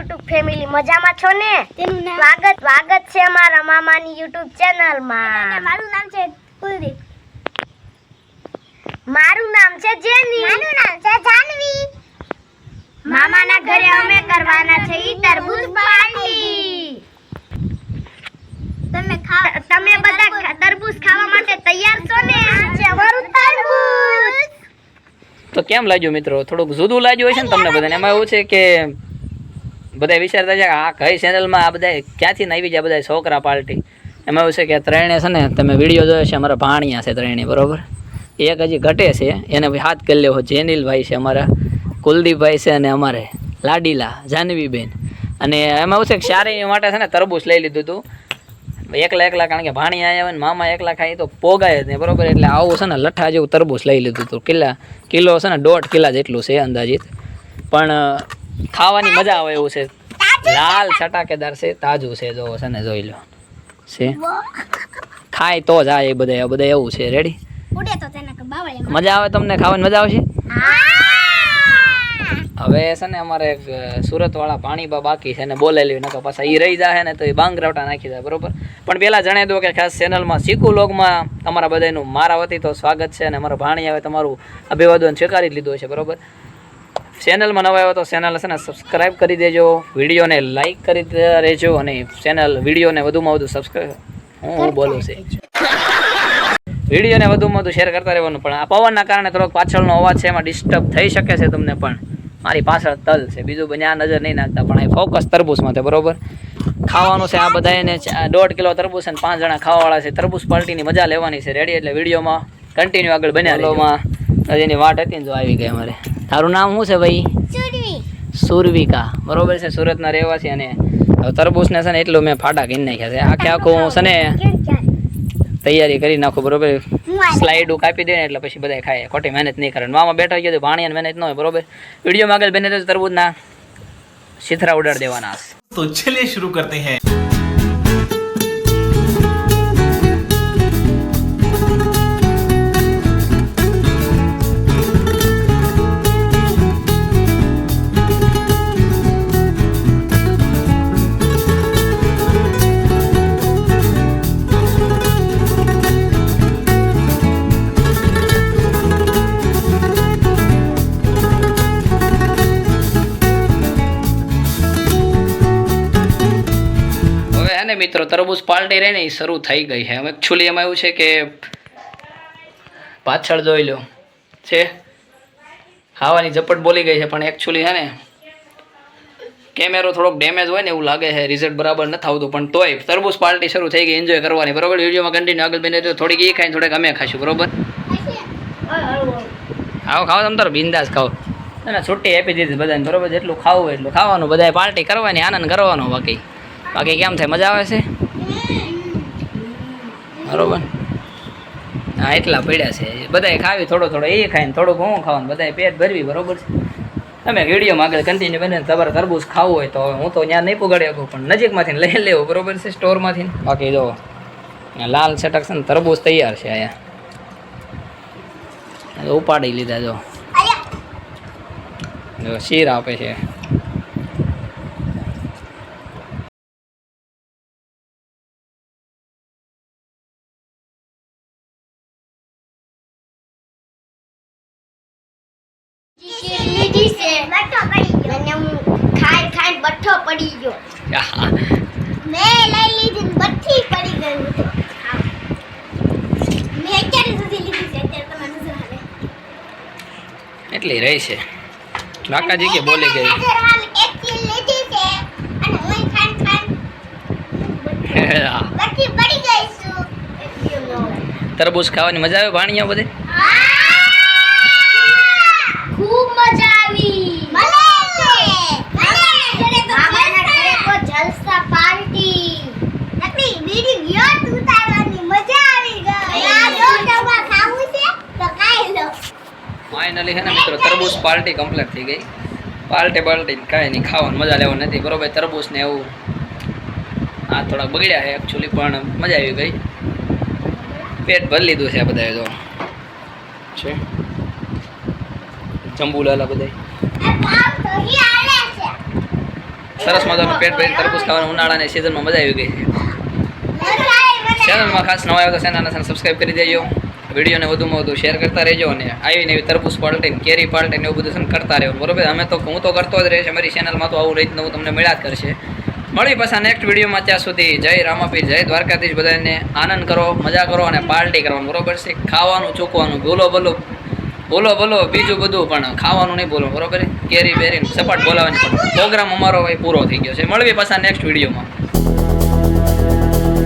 YouTube family મજામાં છો ને? તેનું નામ સ્વાગત સ્વાગત છે અમારા મામાની યુટ્યુબ ચેનલમાં મારું નામ છે કુલદીપ. મારું નામ છે જેની. મારું નામ છે જાનવી. મામાના ઘરે અમે કરવાના છે ઈ તરબૂચ પાર્ટી. તમે ખાવ તમે બધા તરબૂચ ખાવા માટે તૈયાર છો ને? આ છે અમારું તરબૂચ. તો કેમ લાગ્યું મિત્રો? થોડુંક જુદું લાગ્યું હશે ને તમને બધાને? એમાં એવું છે કે બધા વિચારતા છે કે આ કઈ ચેનલમાં આ બધા ક્યાંથી નાવી જાય બધા છોકરા પાર્ટી એમાં એવું છે કે ત્રણે છે ને, તમે વીડિયો જોયો છે, અમારા ભાણિયા છે ત્રણે, બરોબર? એક હજી ઘટે છે, એને હાથ કરી લેવો. જેનિલભાઈ છે અમારા, કુલદીપભાઈ છે અને અમારે, લાડીલા, જાનવીબેન. અને એમાં એવું છે કે શારી માટે છે ને તરબૂચ લઈ લીધું હતું એકલા એકલા, કારણ કે ભાણી આવ્યા ને, મામા એકલા ખાઈ તો પોગાય જ નહીં, બરોબર? એટલે આવું છે ને, લઠ્ઠા જેવું તરબૂચ લઈ લીધું હતું કિલ્લા કિલો છે ને, દોઢ કિલા જેટલું છે અંદાજિત. પણ ખાવાની મજા આવે એવું છે. લાલ છટાકેદાર છે તાજું છે જો છે ને જોઈ લો. છે? ખાય તો જાય એ બધા બધા એવું છે. રેડી મજા આવે તમને? ખાવાની મજા આવશે? હવે છે ને અમારે એક સુરત વાળા પાણીબા બાકી છે ને બોલેલી નકર પાછા એ રહી જાય ને તો એ બાંગરાવટા નાખી જાય બરોબર? પણ પેલા જણાવી દો કે ખાસ ચેનલમાં શીખુ લોગમાં તમારા બધાનું મારા વતી તો સ્વાગત છે અને અમારો ભાણી આવે તમારું અભિવાદન સ્વીકારી લીધું છે બરોબર? ચેનલમાં નવા આવ્યો તો ચેનલ છે ને સબસ્ક્રાઇબ કરી દેજો વિડીયોને લાઈક કરી રહેજો અને ચેનલ વિડીયોને વધુમાં વધુ સબસ્ક્રાઈબ હું હું બોલું છે. વિડીયોને વધુમાં વધુ શેર કરતા રહેવાનું. પણ આ પવનના કારણે થોડોક પાછળનો અવાજ છે એમાં ડિસ્ટર્બ થઈ શકે છે તમને પણ. મારી પાછળ તલ છે. બીજું બને આ નજર નહીં નાખતા પણ એ ફોકસ તરબૂચમાં છે બરોબર? ખાવાનું છે આ બધા એને દોઢ કિલો તરબૂચ અને પાંચ જણા ખાવાવાળા છે. તરબૂચ પાર્ટીની મજા લેવાની છે. રેડી એટલે વિડીયોમાં કન્ટિન્યુ આગળ બન્યા લોમાં એની વાટ હતી ને જો આવી ગઈ અમારે. તારું નામ શું છે ભાઈ? સુરવિકા. બરોબર છે સુરતના રહેવાસી અને તરબૂચને છે ને એટલું મેં ફાટા કરી નાખ્યા છે. આખે આખું હું છે ને તૈયારી કરી નાખું બરોબર? સ્લાઇડ કાપી દે ને એટલે પછી બધા ખાય. ખોટી મહેનત નહીં કરે મામા બેઠા ગયો ભાણીને મહેનત ન હોય બરોબર? વીડિયો આગળ બને તો તરબૂચના. શીથરા ઉડાડ દેવાના. તો ચલીએ શરૂ કરતે હૈ. ને મિત્રો, તરબૂચ પાર્ટી રહી ને એ શરૂ થઈ ગઈ છે. હવે એકચ્યુઅલી એમાં એવું છે કે પાછળ જોઈ લો. છે? ખાવાની ઝપટ બોલી ગઈ છે, પણ એકચ્યુઅલી હે ને, કેમેરો થોડોક ડેમેજ હોય ને એવું લાગે છે રિઝલ્ટ બરાબર નથી આવતું, પણ તોય તરબૂચ પાર્ટી શરૂ થઈ ગઈ એન્જોય કરવાની. બરોબર? વિડીયોમાં કન્ટિન્યુ આગળ બને તો થોડીક એ ખાઈને થોડીક અમે ખાશું બરોબર? આવો, ખાઓ તમે તારો બિંદાસ ખાઓ. અને છુટ્ટી આપી દીધી બધાને, બરોબર? જેટલું ખાવું એટલું ખાવાનું, બધાએ પાર્ટી કરવાની, આનંદ કરવાનો બાકી. બાકી કેમ થાય? મજા આવે છે? બરોબર. હા એટલા પડ્યા છે. બધાએ ખાવી થોડો થોડો એ ખાઈને થોડુંક હું ખાવાનું બધાએ પેટ ભરવી બરોબર છે. તમે વિડીયોમાં આગળ કન્ટિન્યુ બને તમારે તરબૂચ ખાવું હોય તો હું તો ત્યાં નહીં પુગાડી શકું પણ નજીકમાંથી લઈ લેવું બરોબર છે સ્ટોરમાંથી. બાકી જો લાલ છટક છે ને તરબૂચ તૈયાર છે અહીંયા. ઉપાડી લીધા જો. જો શીર આપે છે. ગયો. અને હું ખાઈ ખાઈ બઠ્ઠો પડી ગયો. આહા. લઈ લીધી બઠ્ઠી પડી ગઈ તો મેં અત્યારે સુધી લીધી છે. અત્યારે તમે નજર હાલે. એટલી રહી છે. કાકાજી કે બોલી ગઈ તરબૂચ ખાવાની મજા આવે ભાણિયા બધે ખૂબ મજા આવી ભલે ભલે ઘરે તો મામાના ઘરે જલસા. તો જલસા પાર્ટી નકરી બીડી ગયો ઉતારવાની મજા આવી ગઈ આ જો ડબ્બા ખાવું છે તો ખાઈ લો ફાઇનલી છે ને મિત્રો તરબૂચ પાર્ટી કમ્પ્લીટ થઈ ગઈ. પાર્ટી બાલ્ટી કાંઈ નહીં ખાવાની મજા લેવાની નથી. બરોબર તરબૂચ ને એવું આ થોડાક બગડ્યા છે એકચ્યુઅલી પણ મજા આવી ગઈ. પેટ ભરી લીધું છે બધાએ તો. છે? જંબુલાલા બધાય છે સરસ મજાનું પેટ ભરીને તરબૂચ ખાવાનું ઉનાળાની સિઝનમાં મજા આવી ગઈ છે. ચેનલમાં ખાસ નવા આવ્યો તો ચેનલને સબસ્ક્રાઈબ કરી દેજો. વિડીયોને વધુમાં વધુ શેર કરતા રહેજો અને આવીને એવી તરબૂચ પાલટીને, કેરી પાલટીને એવું બધું કરતા રહેવું બરોબર? અમે તો હું તો કરતો જ રહીશ. અમારી ચેનલમાં તો આવું રીતનું હું તમને મળ્યા જ કરશે. મળી પાછા નેક્સ્ટ વિડીયોમાં. ત્યાં સુધી જય રામાપીર, જય દ્વારકાધીશ બધાને આનંદ કરો, મજા કરો અને પાર્ટી કરવાનું. બરોબર છે? ખાવાનું, ચૂકવાનું ભૂલો ભલો બોલો બોલો, બીજું બધું પણ ખાવાનું નહીં બોલો. બરોબર? કેરી બેરી સપાટ બોલાવાની પ્રોગ્રામ અમારો પૂરો થઈ ગયો છે. મળવી પાછા નેક્સ્ટ વિડીયોમાં.